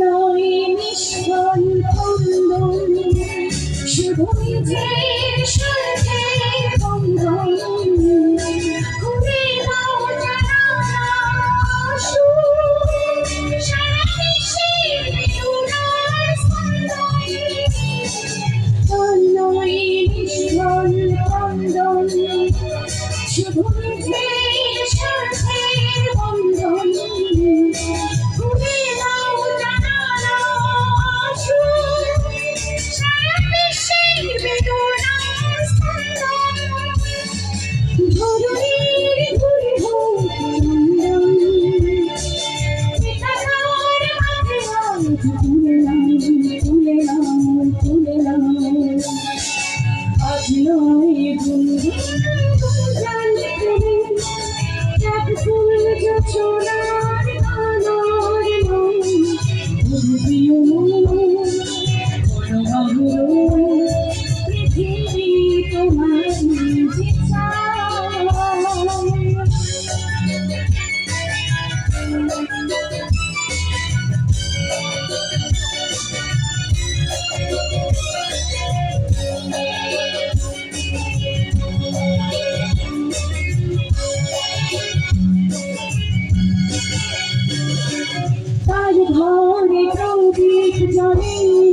নয় নিষ্ফল বন্ধন শুধু নিজের সাথে বন্ধন খুলে দাও আসু সারা আর নয় নিষ্ফল বন্ধন শুধু নিজের তুলে নাও তুলে নাও তুলে নাও আজ নয় বন্ধু জানতে Yummy.